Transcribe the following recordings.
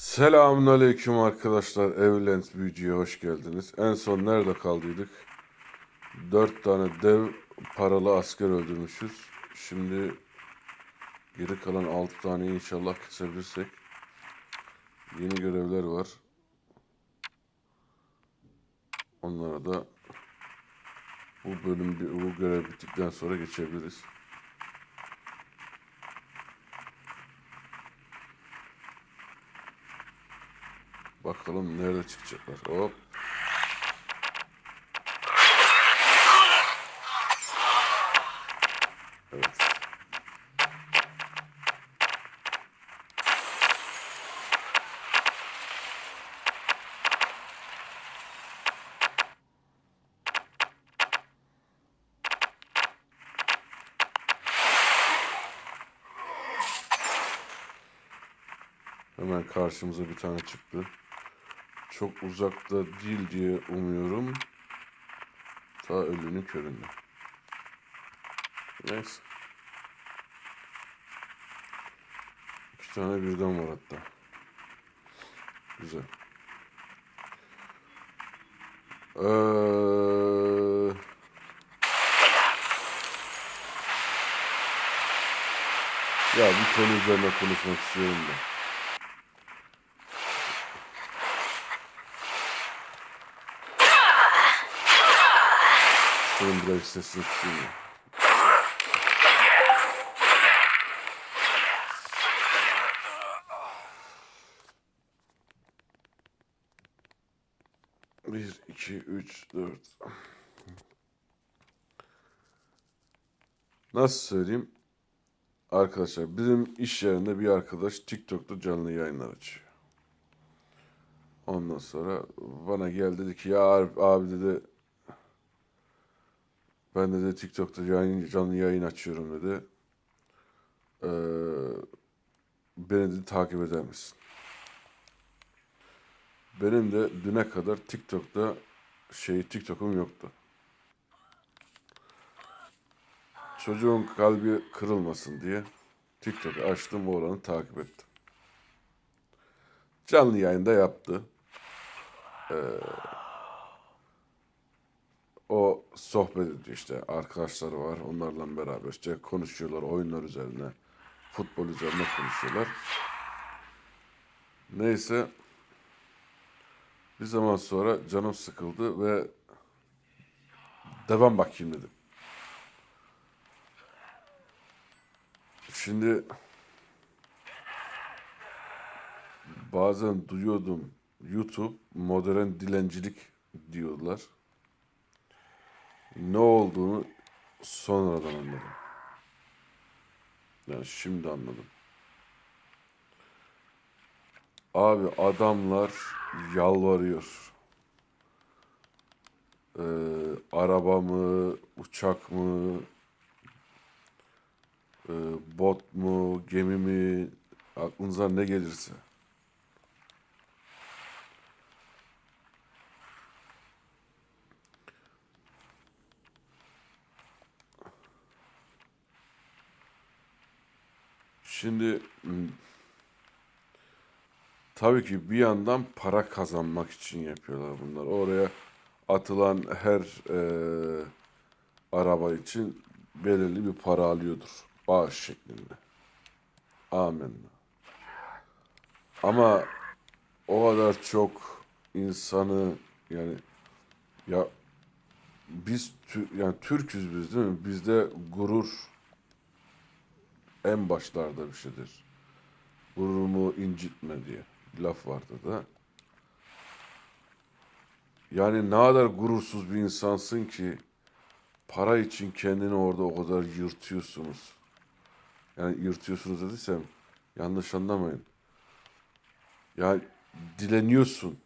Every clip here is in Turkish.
Selamünaleyküm arkadaşlar. Evlent Büyücü'ye hoş geldiniz. En son nerede kaldıydık? Dört tane dev paralı asker öldürmüşüz. Şimdi geri kalan altı tane inşallah kesebilirsek. Yeni görevler var. Onlara da bu bölüm bu görev bittikten sonra geçebiliriz. Bakalım nerede çıkacaklar. Hop. Evet. Hemen karşımıza bir tane çıktı. Çok uzakta değil diye umuyorum. Ta ölünün köründe. Neyse. İki tane birden var hatta. Güzel. Ee... Ya bir konu üzerine konuşmak istiyorum da. Şunun biraz sesini ya. Bir, iki, üç, dört. Nasıl söyleyeyim? Arkadaşlar bizim iş yerinde bir arkadaş TikTok'ta canlı yayınlar açıyor. Ondan sonra bana geldi dedi ki ya abi dedi ben de, de TikTok'ta yayın, canlı yayın açıyorum dedi. Ee, beni de takip eder misin? Benim de düne kadar TikTok'ta şey TikTok'um yoktu. Çocuğun kalbi kırılmasın diye TikTok'u açtım, oğlanı takip ettim. Canlı yayında yaptı. Ee, o sohbet ediyor işte arkadaşları var onlarla beraber işte konuşuyorlar oyunlar üzerine futbol üzerine konuşuyorlar. Neyse bir zaman sonra canım sıkıldı ve devam bakayım dedim. Şimdi bazen duyuyordum YouTube modern dilencilik diyorlar. Ne olduğunu sonradan anladım. Yani şimdi anladım. Abi adamlar yalvarıyor. Ee, araba mı, uçak mı, e, bot mu, gemi mi, aklınıza ne gelirse. Şimdi m, tabii ki bir yandan para kazanmak için yapıyorlar bunlar. Oraya atılan her e, araba için belirli bir para alıyordur. Bağış şeklinde. Amenna. Ama o kadar çok insanı yani ya biz yani Türküz biz değil mi? Bizde gurur en başlarda bir şeydir. Gururumu incitme diye bir laf vardı da. Yani ne kadar gurursuz bir insansın ki para için kendini orada o kadar yırtıyorsunuz. Yani yırtıyorsunuz dediysem yanlış anlamayın. Ya dileniyorsun.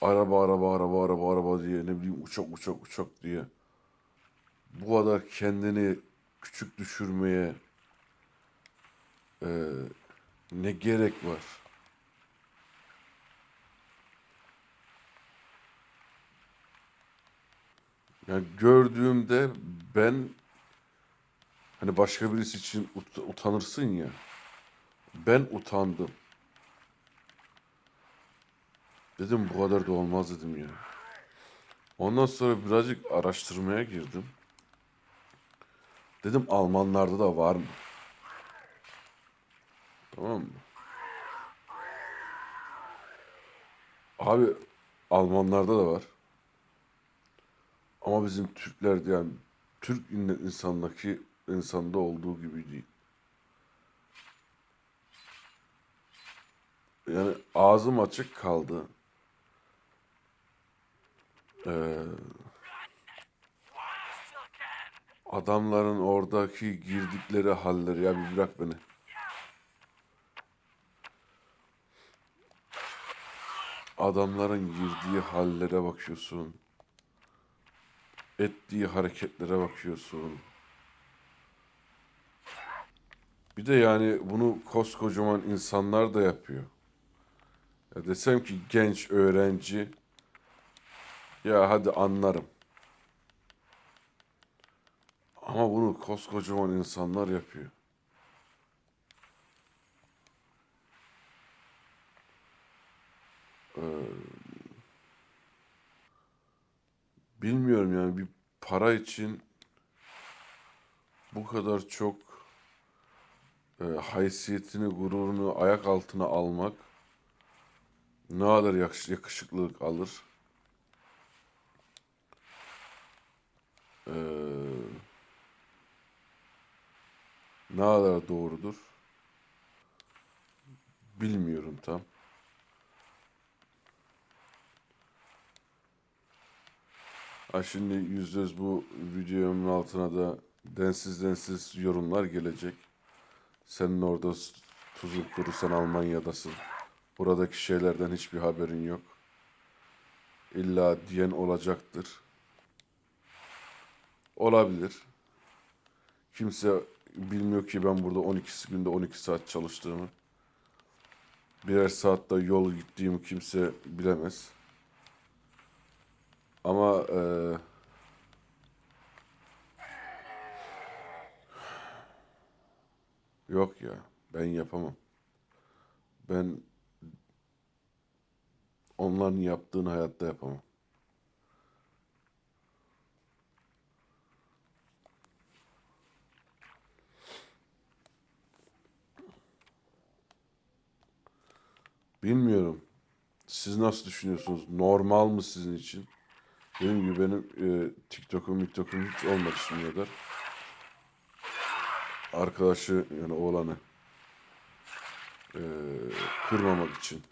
Araba araba araba araba araba diye ne bileyim uçak uçak uçak diye. Bu kadar kendini küçük düşürmeye e, ne gerek var? Yani gördüğümde ben hani başka birisi için ut- utanırsın ya. Ben utandım. Dedim bu kadar da olmaz dedim ya. Ondan sonra birazcık araştırmaya girdim. Dedim Almanlarda da var mı? Tamam mı? Abi Almanlarda da var. Ama bizim Türklerde yani Türk in- insandaki insanda olduğu gibi değil. Yani ağzım açık kaldı. Ee, adamların oradaki girdikleri halleri ya bir bırak beni. Adamların girdiği hallere bakıyorsun. Ettiği hareketlere bakıyorsun. Bir de yani bunu koskocaman insanlar da yapıyor. Ya desem ki genç öğrenci ya hadi anlarım. Ama bunu koskocaman insanlar yapıyor. Bilmiyorum yani bir para için bu kadar çok e, haysiyetini, gururunu ayak altına almak ne kadar yakış- yakışıklılık alır. Ee, ne kadar doğrudur bilmiyorum tam. Ha şimdi yüzde yüz bu videomun altına da densiz densiz yorumlar gelecek. Senin orada tuzun kuru sen Almanya'dasın. Buradaki şeylerden hiçbir haberin yok. İlla diyen olacaktır. Olabilir. Kimse bilmiyor ki ben burada 12 günde 12 saat çalıştığımı. Birer saatte yol gittiğimi kimse bilemez. Ama eee, yok ya ben yapamam. Ben onların yaptığını hayatta yapamam. Bilmiyorum. Siz nasıl düşünüyorsunuz? Normal mı sizin için? Benim gibi benim e, TikTok'um, TikTok'um hiç olmadı şimdiye kadar. Arkadaşı yani oğlanı e, kırmamak için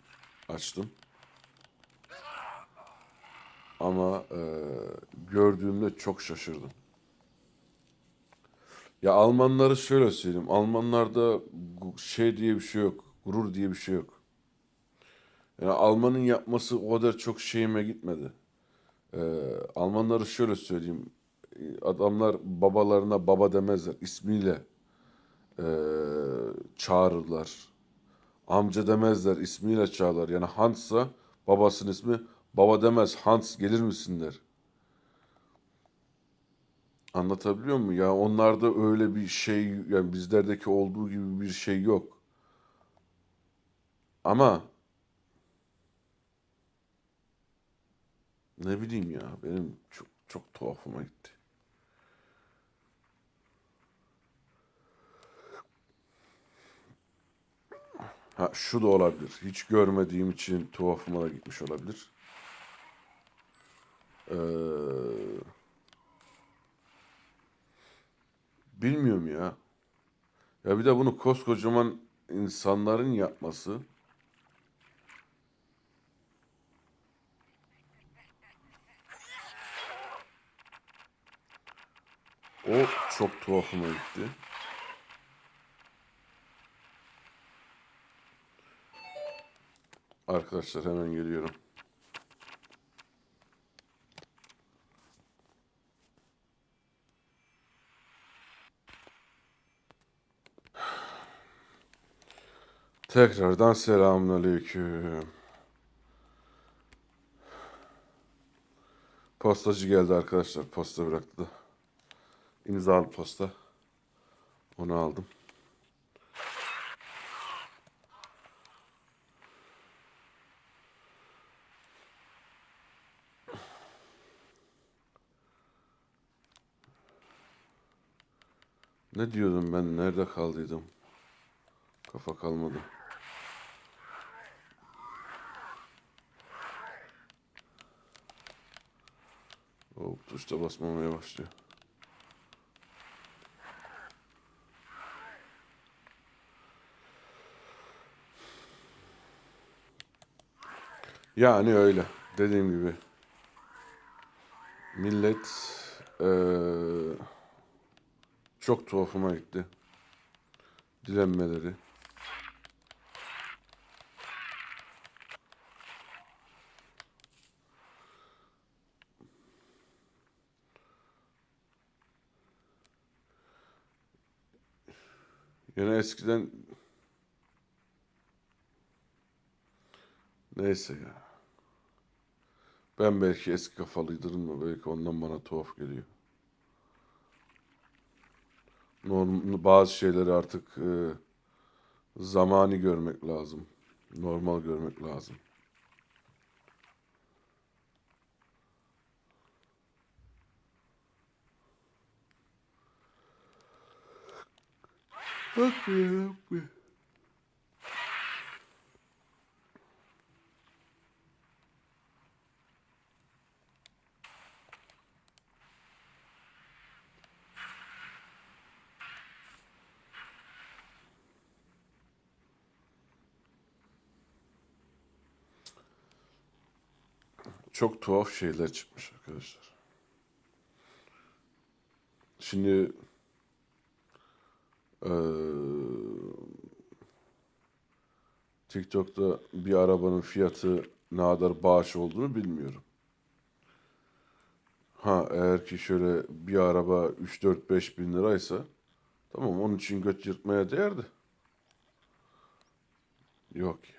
açtım. Ama e, gördüğümde çok şaşırdım. Ya Almanları şöyle söyleyeyim. Almanlarda şey diye bir şey yok. Gurur diye bir şey yok. Yani Alman'ın yapması o kadar çok şeyime gitmedi. Ee, Almanları şöyle söyleyeyim. Adamlar babalarına baba demezler. ismiyle ee, çağırırlar. Amca demezler. ismiyle çağırırlar. Yani Hans'a babasının ismi baba demez. Hans gelir misin der. Anlatabiliyor muyum? Ya onlarda öyle bir şey yani bizlerdeki olduğu gibi bir şey yok. Ama ne bileyim ya benim çok çok tuhafıma gitti. Ha şu da olabilir. Hiç görmediğim için tuhafıma da gitmiş olabilir. Ee, bilmiyorum ya. Ya bir de bunu koskocaman insanların yapması o çok tuhafıma gitti. Arkadaşlar hemen geliyorum. Tekrardan selamünaleyküm. Postacı geldi arkadaşlar. Posta bıraktı da imzalı posta. Onu aldım. Ne diyordum ben? Nerede kaldıydım? Kafa kalmadı. Oh, tuşta basmamaya başlıyor. Yani öyle. Dediğim gibi. Millet eee, çok tuhafıma gitti. Dilenmeleri. Yine eskiden neyse ya. Ben belki eski kafalıydım da belki ondan bana tuhaf geliyor. Norm, bazı şeyleri artık e, zamani görmek lazım. Normal görmek lazım. Bak Çok tuhaf şeyler çıkmış arkadaşlar. Şimdi eee, TikTok'ta bir arabanın fiyatı ne kadar bağış olduğunu bilmiyorum. Ha eğer ki şöyle bir araba 3-4-5 bin liraysa tamam onun için göt yırtmaya değerdi. Yok ya.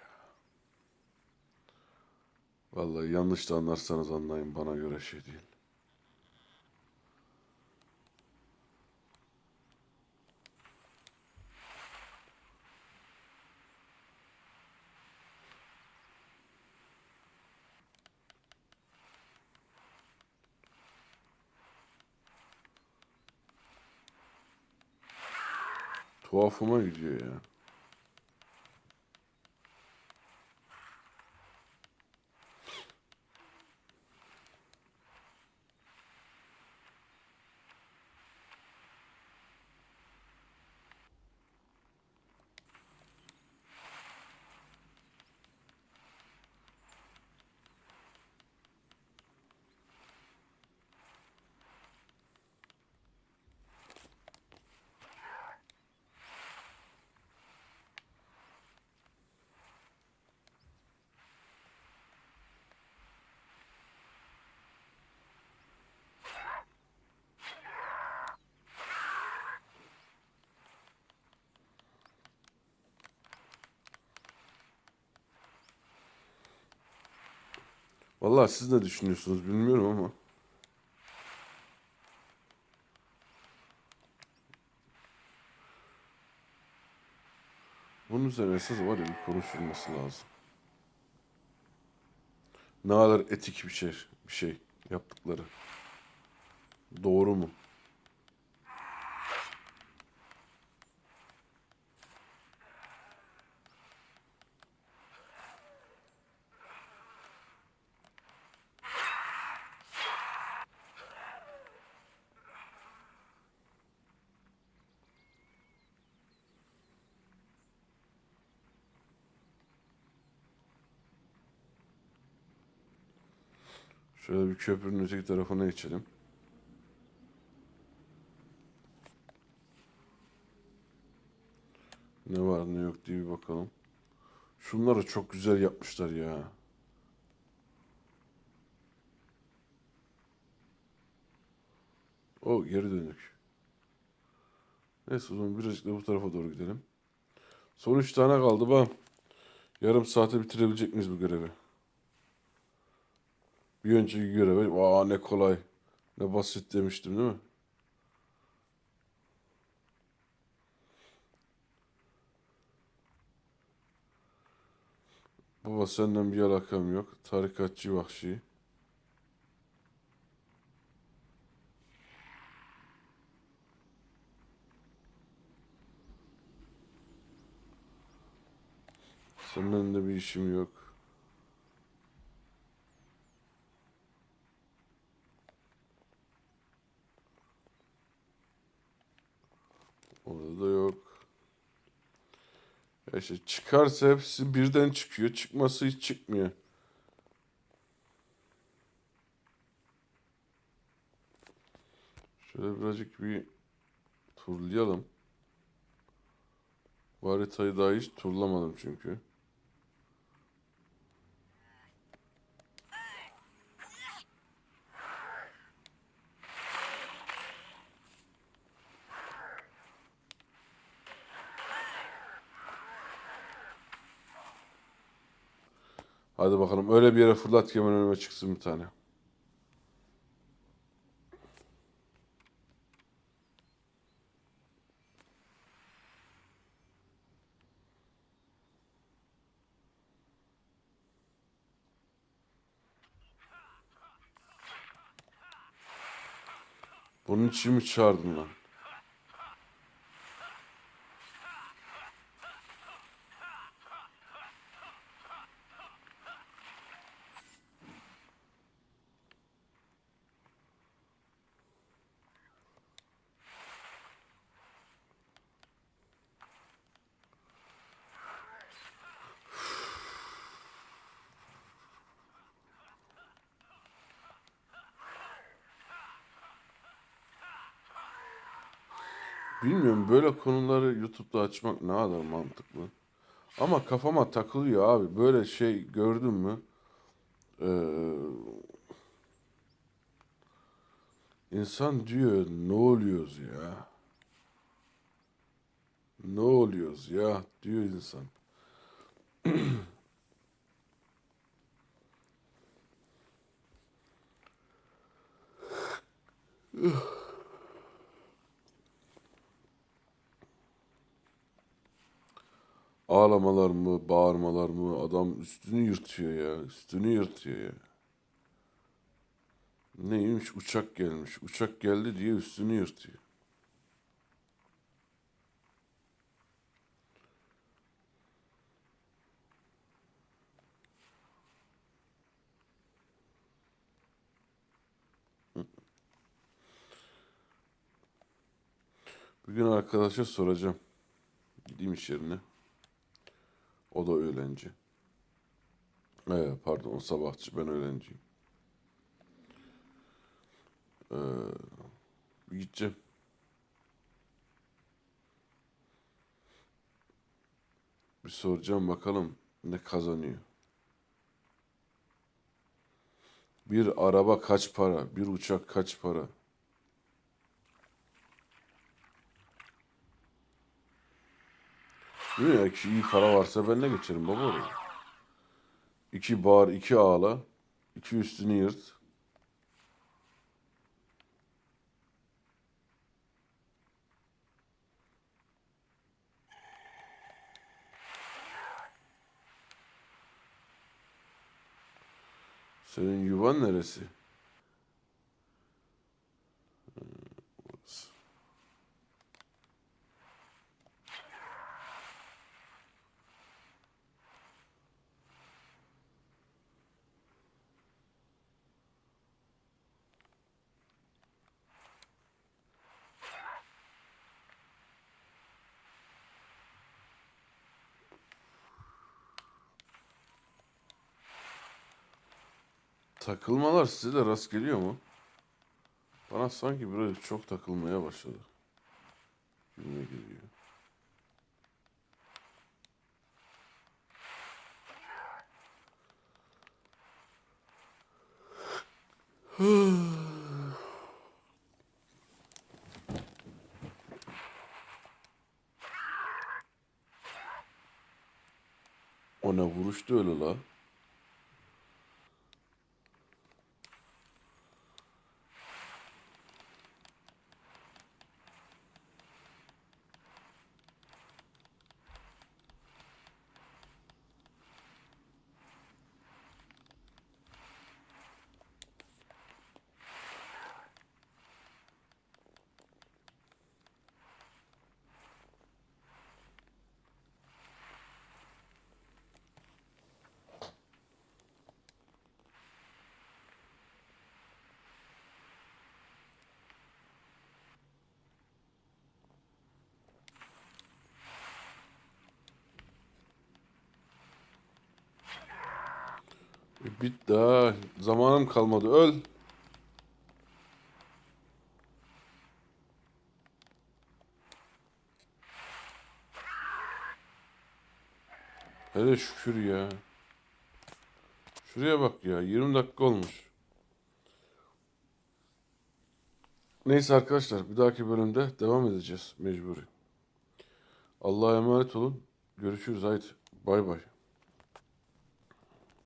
Vallahi yanlış da anlarsanız anlayın bana göre şey değil. Tuhafıma gidiyor ya. Vallahi siz ne düşünüyorsunuz bilmiyorum ama. Bunun üzerine esas var ya bir konuşulması lazım. Ne kadar etik bir şey, bir şey yaptıkları. Doğru mu? Şöyle bir köprünün öteki tarafına geçelim. Ne var ne yok diye bir bakalım. Şunları çok güzel yapmışlar ya. O geri dönük. Neyse o zaman birazcık da bu tarafa doğru gidelim. Son üç tane kaldı bak. Yarım saate bitirebilecek miyiz bu görevi? Bir önceki göreve aa ne kolay ne basit demiştim değil mi? Baba senden bir alakam yok. Tarikatçı vahşi. Senden de bir işim yok. İşte çıkarsa hepsi birden çıkıyor. Çıkması hiç çıkmıyor. Şöyle birazcık bir turlayalım. Bu haritayı daha hiç turlamadım çünkü. Hadi bakalım öyle bir yere fırlat ki hemen önüme çıksın bir tane. Bunun için mi çağırdın lan? Bilmiyorum böyle konuları YouTube'da açmak ne kadar mantıklı. Ama kafama takılıyor abi. Böyle şey gördün mü? Ee, insan diyor ne oluyoruz ya? Ne oluyoruz ya diyor insan. Ağlamalar mı, bağırmalar mı? Adam üstünü yırtıyor ya. Üstünü yırtıyor ya. Neymiş? Uçak gelmiş. Uçak geldi diye üstünü yırtıyor. Bugün arkadaşa soracağım. Gideyim iş yerine. O da öğlenci. Ee, pardon o sabahçı ben öğlenciyim. Ee, gideceğim. Bir soracağım bakalım ne kazanıyor. Bir araba kaç para? Bir uçak kaç para? Değil mi ya? Ki iyi para varsa ben de geçerim baba oraya. İki bağır, iki ağla, iki üstünü yırt. Senin yuvan neresi? Takılmalar size de rast geliyor mu? Bana sanki biraz çok takılmaya başladı. Gibime geliyor. O ne vuruştu öyle la? E, Bitti ha. Zamanım kalmadı. Öl. Hele şükür ya. Şuraya bak ya. 20 dakika olmuş. Neyse arkadaşlar bir dahaki bölümde devam edeceğiz mecburi. Allah'a emanet olun. Görüşürüz. Haydi. Bay bay.